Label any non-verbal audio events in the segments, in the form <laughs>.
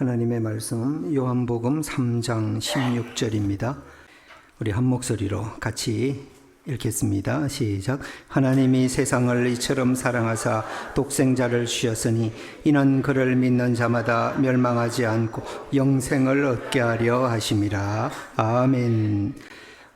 하나님의 말씀 요한복음 3장 16절입니다. 우리 한 목소리로 같이 읽겠습니다. 시작. 하나님이 세상을 이처럼 사랑하사 독생자를 주셨으니 이는 그를 믿는 자마다 멸망하지 않고 영생을 얻게 하려 하심이라. 아멘.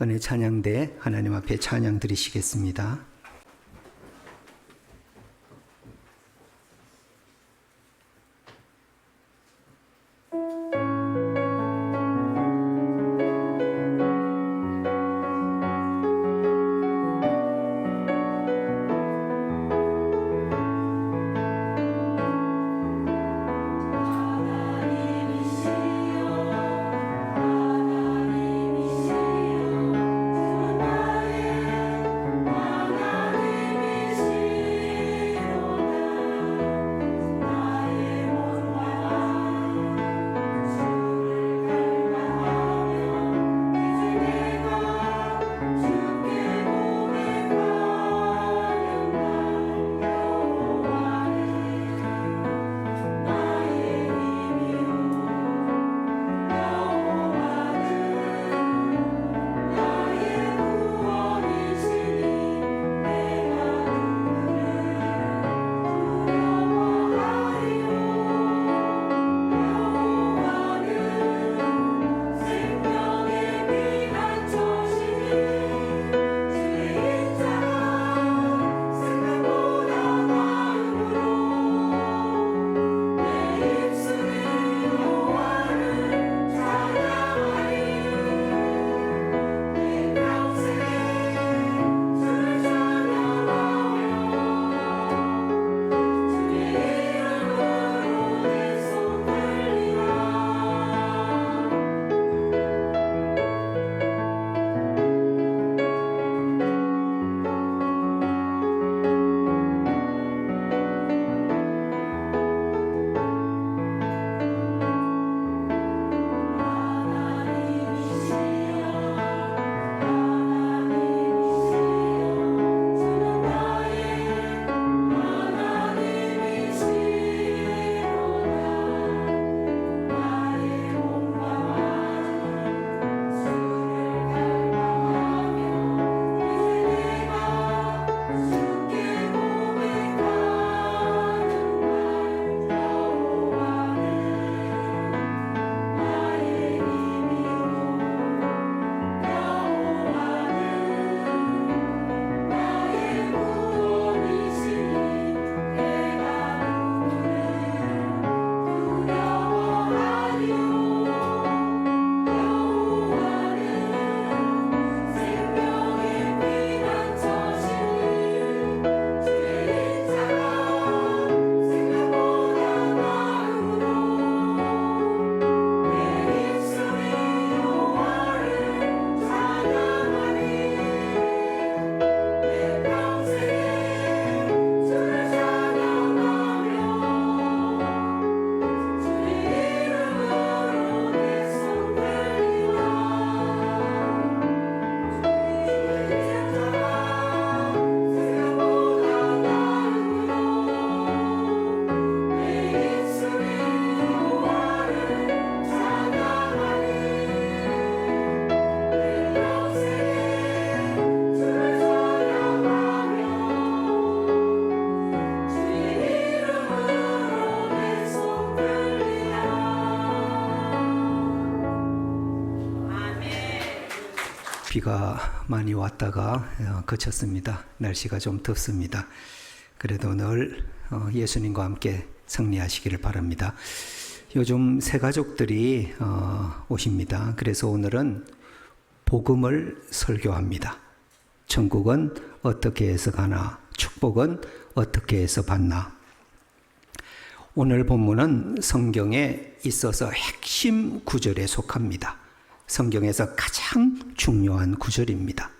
은혜 찬양대 하나님 앞에 찬양 드리시겠습니다. 비가 많이 왔다가 어, 그쳤습니다. 날씨가 좀 덥습니다. 그래도 늘 어, 예수님과 함께 승리하시기를 바랍니다. 요즘 새 가족들이 어, 오십니다. 그래서 오늘은 복음을 설교합니다. 천국은 어떻게 해서 가나, 축복은 어떻게 해서 받나. 오늘 본문은 성경에 있어서 핵심 구절에 속합니다. 성경에서 가장 중요한 구절입니다.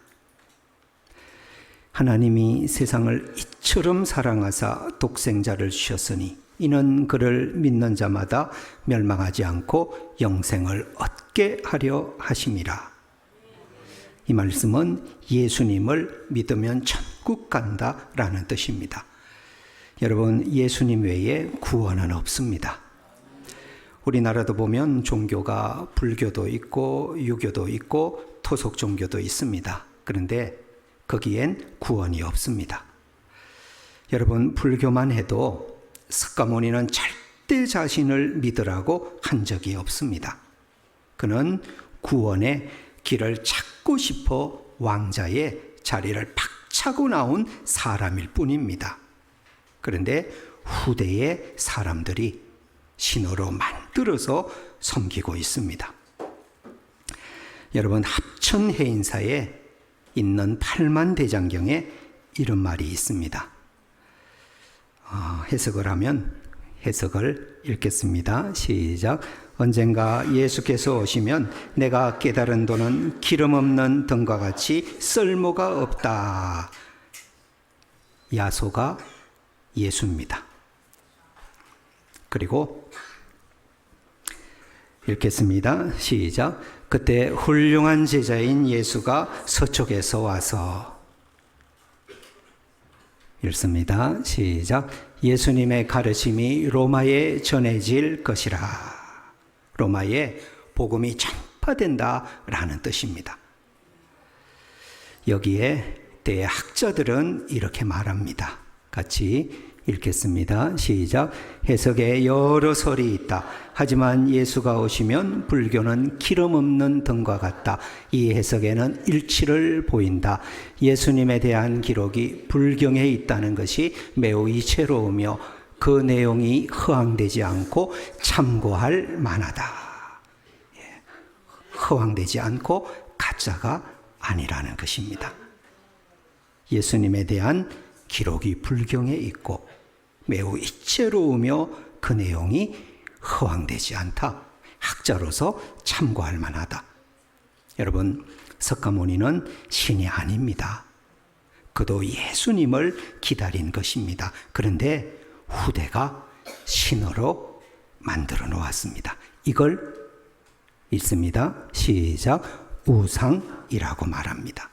하나님이 세상을 이처럼 사랑하사 독생자를 주셨으니 이는 그를 믿는 자마다 멸망하지 않고 영생을 얻게 하려 하심이라. 이 말씀은 예수님을 믿으면 천국 간다라는 뜻입니다. 여러분, 예수님 외에 구원은 없습니다. 우리나라도 보면 종교가 불교도 있고 유교도 있고 토속 종교도 있습니다. 그런데 거기엔 구원이 없습니다. 여러분 불교만 해도 석가모니는 절대 자신을 믿으라고 한 적이 없습니다. 그는 구원의 길을 찾고 싶어 왕자의 자리를 박차고 나온 사람일 뿐입니다. 그런데 후대의 사람들이 신으로 만 들어서 섬기고 있습니다. 여러분 합천 해인사에 있는 팔만 대장경에 이런 말이 있습니다. 어, 해석을 하면 해석을 읽겠습니다. 시작. 언젠가 예수께서 오시면 내가 깨달은 도는 기름 없는 등과 같이 쓸모가 없다. 야소가 예수입니다. 그리고 읽겠습니다. 시작. 그때 훌륭한 제자인 예수가 서쪽에서 와서 읽습니다. 시작. 예수님의 가르침이 로마에 전해질 것이라. 로마에 복음이 전파된다라는 뜻입니다. 여기에 대학자들은 이렇게 말합니다. 같이 읽겠습니다. 시작. 해석에 여러 설이 있다. 하지만 예수가 오시면 불교는 기름 없는 등과 같다. 이 해석에는 일치를 보인다. 예수님에 대한 기록이 불경에 있다는 것이 매우 이채로우며 그 내용이 허황되지 않고 참고할 만하다. 예. 허황되지 않고 가짜가 아니라는 것입니다. 예수님에 대한 기록이 불경에 있고 매우 이채로우며 그 내용이 허황되지 않다. 학자로서 참고할 만하다. 여러분, 석가모니는 신이 아닙니다. 그도 예수님을 기다린 것입니다. 그런데 후대가 신으로 만들어 놓았습니다. 이걸 읽습니다. 시작. 우상이라고 말합니다.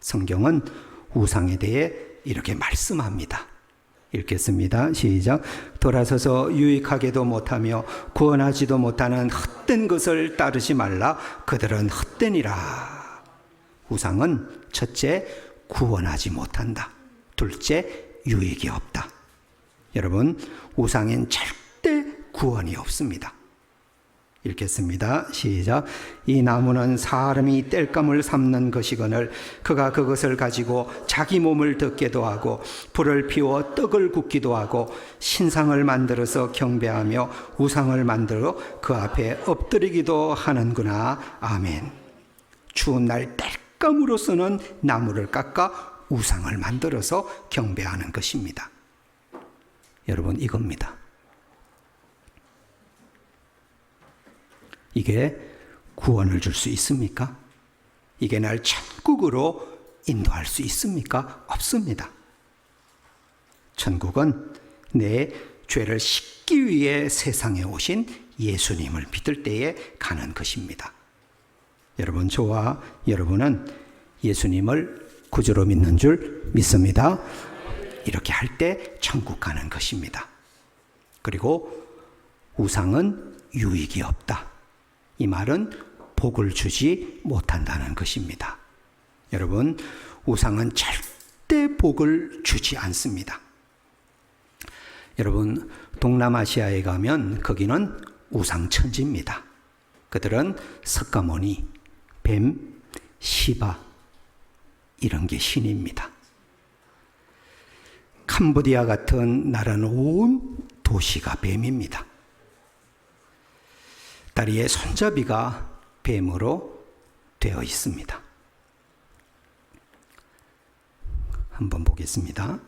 성경은 우상에 대해 이렇게 말씀합니다. 읽겠습니다. 시작. 돌아서서 유익하게도 못하며 구원하지도 못하는 헛된 것을 따르지 말라. 그들은 헛되니라. 우상은 첫째, 구원하지 못한다. 둘째, 유익이 없다. 여러분, 우상엔 절대 구원이 없습니다. 읽겠습니다. 시작. 이 나무는 사람이 땔감을 삼는 것이거늘 그가 그것을 가지고 자기 몸을 덮게도 하고 불을 피워 떡을 굽기도 하고 신상을 만들어서 경배하며 우상을 만들어 그 앞에 엎드리기도 하는구나. 아멘. 추운 날 땔감으로 쓰는 나무를 깎아 우상을 만들어서 경배하는 것입니다. 여러분 이겁니다. 이게 구원을 줄 수 있습니까? 이게 날 천국으로 인도할 수 있습니까? 없습니다. 천국은 내 죄를 씻기 위해 세상에 오신 예수님을 믿을 때에 가는 것입니다. 여러분, 저와 여러분은 예수님을 구주로 믿는 줄 믿습니다. 이렇게 할 때 천국 가는 것입니다. 그리고 우상은 유익이 없다. 이 말은 복을 주지 못한다는 것입니다. 여러분, 우상은 절대 복을 주지 않습니다. 여러분, 동남아시아에 가면 거기는 우상천지입니다. 그들은 석가모니, 뱀, 시바, 이런 게 신입니다. 캄보디아 같은 나라는 온 도시가 뱀입니다. 다리에 손잡이가 뱀으로 되어 있습니다. 한번 보겠습니다.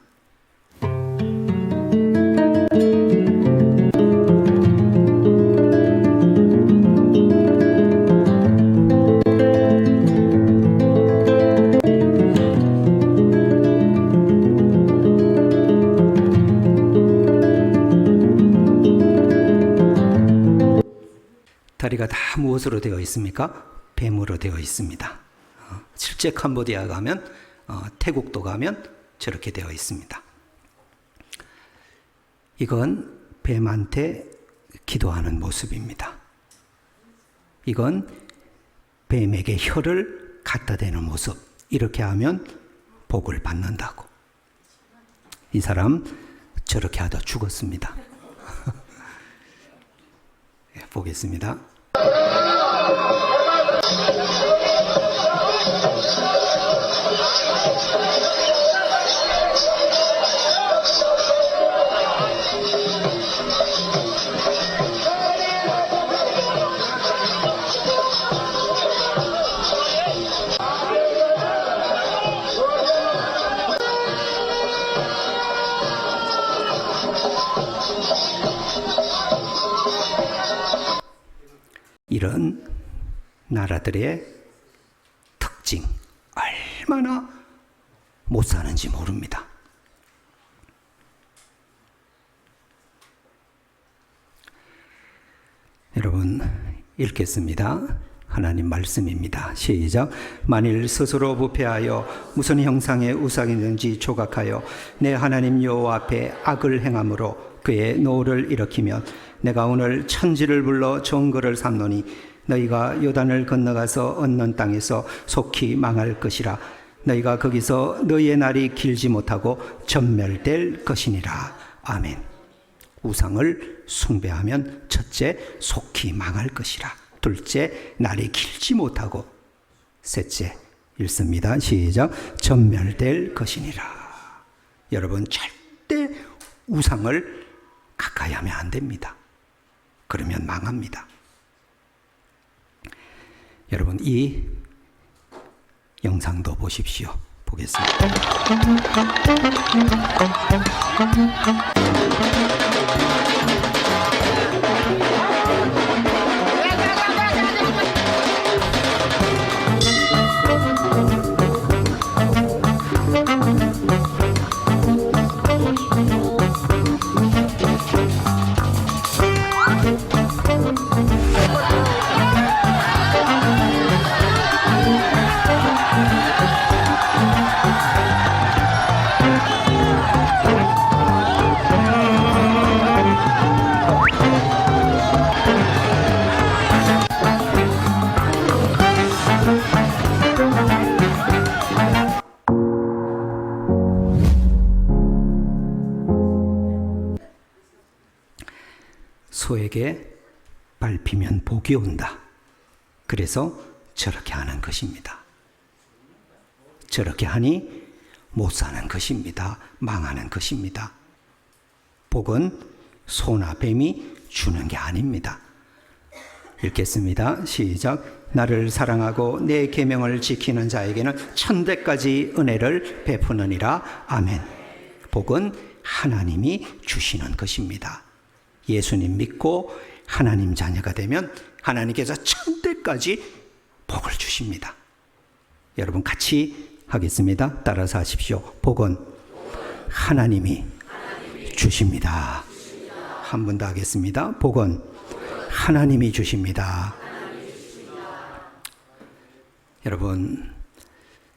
다리가 다 무엇으로 되어 있습니까? 뱀으로 되어 있습니다. 어, 실제 캄보디아 가면 어, 태국도 가면 저렇게 되어 있습니다. 이건 뱀한테 기도하는 모습입니다. 이건 뱀에게 혀를 갖다 대는 모습. 이렇게 하면 복을 받는다고. 이 사람 저렇게 하다 죽었습니다. <laughs> 예, 보겠습니다. 나라들의 특징, 얼마나 못 사는지 모릅니다. 여러분, 읽겠습니다. 하나님 말씀입니다. 시작. 만일 스스로 부패하여 무슨 형상의 우상이든지 조각하여 내 하나님 여호와 앞에 악을 행함으로 그의 노를 일으키면 내가 오늘 천지를 불러 정거를 삼노니 너희가 요단을 건너가서 얻는 땅에서 속히 망할 것이라. 너희가 거기서 너희의 날이 길지 못하고 전멸될 것이니라. 아멘. 우상을 숭배하면 첫째 속히 망할 것이라. 둘째 날이 길지 못하고. 셋째 읽습니다. 시작. 전멸될 것이니라. 여러분 절대 우상을 가까이 하면 안 됩니다. 그러면 망합니다. 여러분 이 영상도 보십시오. 보겠습니다. 소에게 밟히면 복이 온다. 그래서 저렇게 하는 것입니다. 저렇게 하니 못 사는 것입니다. 망하는 것입니다. 복은 소나 뱀이 주는 게 아닙니다. 읽겠습니다. 시작. 나를 사랑하고 내 계명을 지키는 자에게는 천대까지 은혜를 베푸느니라. 아멘. 복은 하나님이 주시는 것입니다. 예수님 믿고 하나님 자녀가 되면 하나님께서 천대까지 복을 주십니다. 여러분 같이 하겠습니다. 따라서 하십시오. 복은 하나님이 주십니다. 한 번 더 하겠습니다. 복은 하나님이 주십니다. 여러분,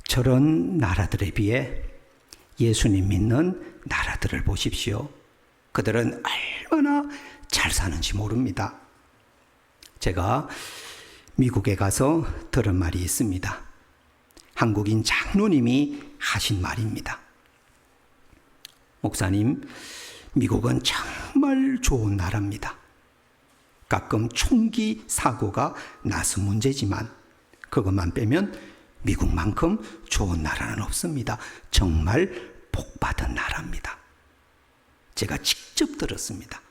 저런 나라들에 비해 예수님 믿는 나라들을 보십시오. 그들은 얼마나 잘 사는지 모릅니다. 제가 미국에 가서 들은 말이 있습니다. 한국인 장로님이 하신 말입니다. 목사님, 미국은 정말 좋은 나라입니다. 가끔 총기 사고가 나서 문제지만 그것만 빼면 미국만큼 좋은 나라는 없습니다. 정말 복받은 나라입니다. 제가 직접 들었습니다.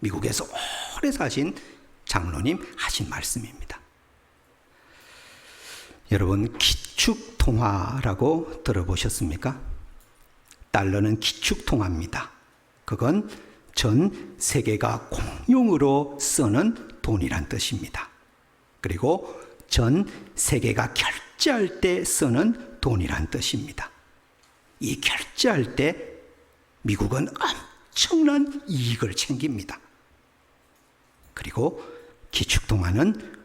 미국에서 오래 사신 장로님 하신 말씀입니다. 여러분 기축통화라고 들어보셨습니까? 달러는 기축통화입니다. 그건 전 세계가 공용으로 쓰는 돈이란 뜻입니다. 그리고 전 세계가 결제할 때 쓰는 돈이란 뜻입니다. 이 결제할 때 미국은 엄청난 이익을 챙깁니다. 그리고 기축통화는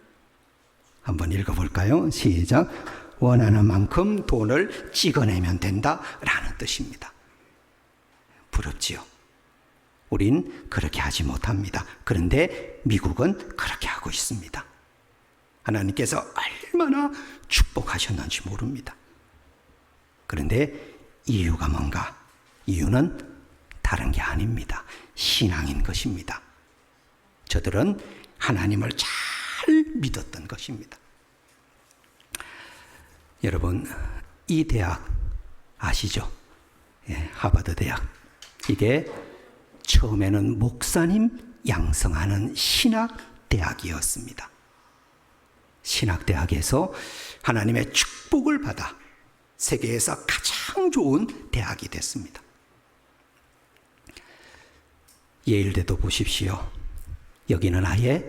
한번 읽어볼까요? 시작. 원하는 만큼 돈을 찍어내면 된다라는 뜻입니다. 부럽지요? 우린 그렇게 하지 못합니다. 그런데 미국은 그렇게 하고 있습니다. 하나님께서 얼마나 축복하셨는지 모릅니다. 그런데 이유가 뭔가? 이유는 다른 게 아닙니다. 신앙인 것입니다. 저들은 하나님을 잘 믿었던 것입니다. 여러분, 이 대학 아시죠? 예, 하버드 대학. 이게 처음에는 목사님 양성하는 신학 대학이었습니다. 신학 대학에서 하나님의 축복을 받아 세계에서 가장 좋은 대학이 됐습니다. 예일대도 보십시오. 여기는 아예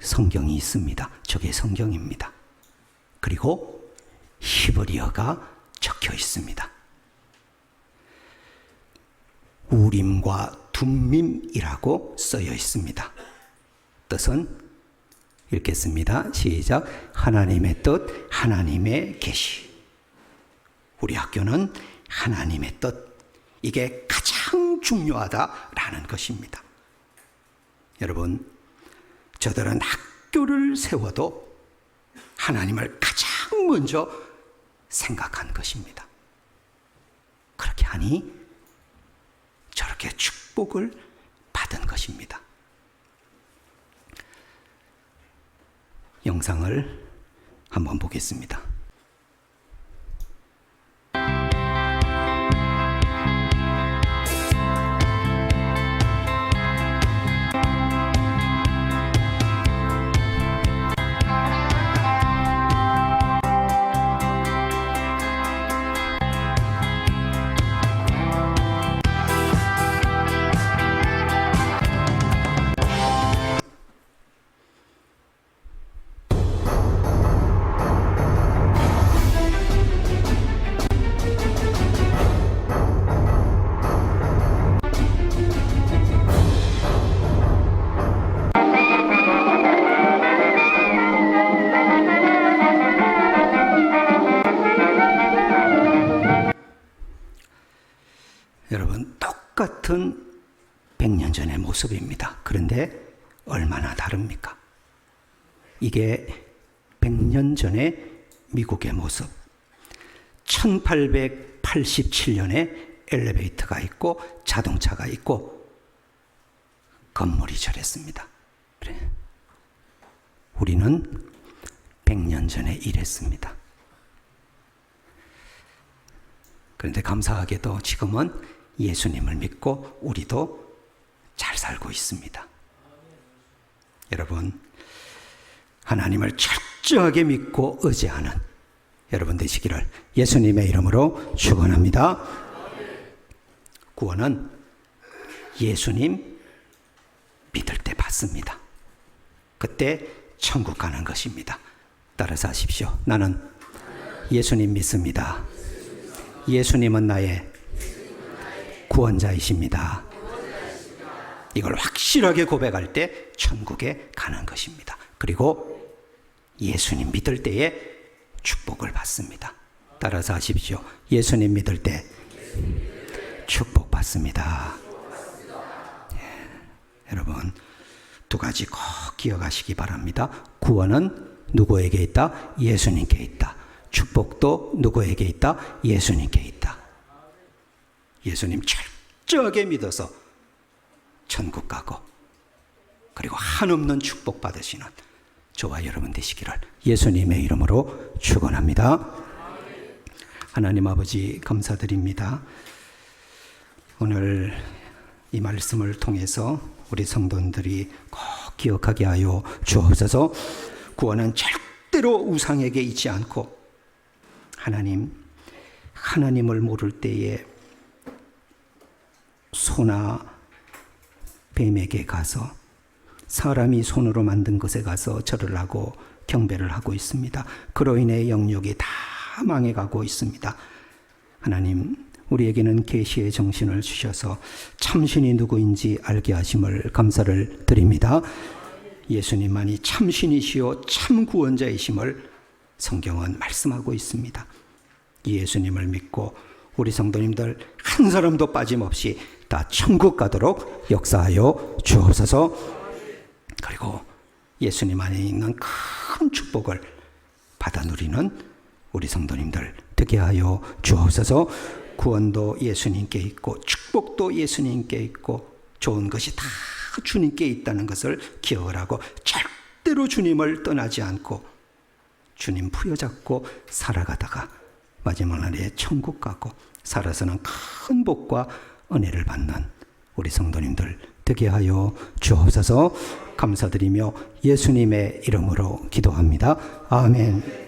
성경이 있습니다. 저게 성경입니다. 그리고 히브리어가 적혀 있습니다. 우림과 둠밈이라고 쓰여 있습니다. 뜻은 읽겠습니다. 시작. 하나님의 뜻, 하나님의 계시. 우리 학교는 하나님의 뜻, 이게 가장 중요하다라는 것입니다. 여러분, 저들은 학교를 세워도 하나님을 가장 먼저 생각한 것입니다. 그렇게 하니 저렇게 축복을 받은 것입니다. 영상을 한번 보겠습니다. 똑같은 100년 전의 모습입니다. 그런데 얼마나 다릅니까? 이게 100년 전의 미국의 모습. 1887년에 엘리베이터가 있고 자동차가 있고 건물이 저랬습니다. 그래. 우리는 100년 전에 이랬습니다. 그런데 감사하게도 지금은 예수님을 믿고 우리도 잘 살고 있습니다. 여러분, 하나님을 철저하게 믿고 의지하는 여러분 되시기를 예수님의 이름으로 축원합니다. 구원은 예수님 믿을 때 받습니다. 그때 천국 가는 것입니다. 따라서 하십시오. 나는 예수님 믿습니다. 예수님은 나의 구원자이십니다. 이걸 확실하게 고백할 때 천국에 가는 것입니다. 그리고 예수님 믿을 때에 축복을 받습니다. 따라서 하십시오. 예수님 믿을 때 축복 받습니다. 예, 여러분 두 가지 꼭 기억하시기 바랍니다. 구원은 누구에게 있다? 예수님께 있다. 축복도 누구에게 있다? 예수님께 있다. 예수님 철저하게 믿어서 천국 가고 그리고 한없는 축복 받으시는 저와 여러분 되시기를 예수님의 이름으로 축원합니다. 하나님 아버지 감사드립니다. 오늘 이 말씀을 통해서 우리 성도들이 꼭 기억하게 하여 주옵소서. 구원은 절대로 우상에게 있지 않고 하나님 하나님을 모를 때에 소나 뱀에게 가서 사람이 손으로 만든 것에 가서 절을 하고 경배를 하고 있습니다. 그로 인해 영역이 다 망해가고 있습니다. 하나님, 우리에게는 계시의 정신을 주셔서 참신이 누구인지 알게 하심을 감사를 드립니다. 예수님만이 참신이시요 참 구원자이심을 성경은 말씀하고 있습니다. 예수님을 믿고 우리 성도님들 한 사람도 빠짐없이 다 천국 가도록 역사하여 주옵소서. 그리고 예수님 안에 있는 큰 축복을 받아 누리는 우리 성도님들 되게 하여 주옵소서. 구원도 예수님께 있고 축복도 예수님께 있고 좋은 것이 다 주님께 있다는 것을 기억을 하고 절대로 주님을 떠나지 않고 주님 부여잡고 살아가다가 마지막 날에 천국 가고 살아서는 큰 복과 은혜를 받는 우리 성도님들 되게 하여 주옵소서 감사드리며 예수님의 이름으로 기도합니다. 아멘.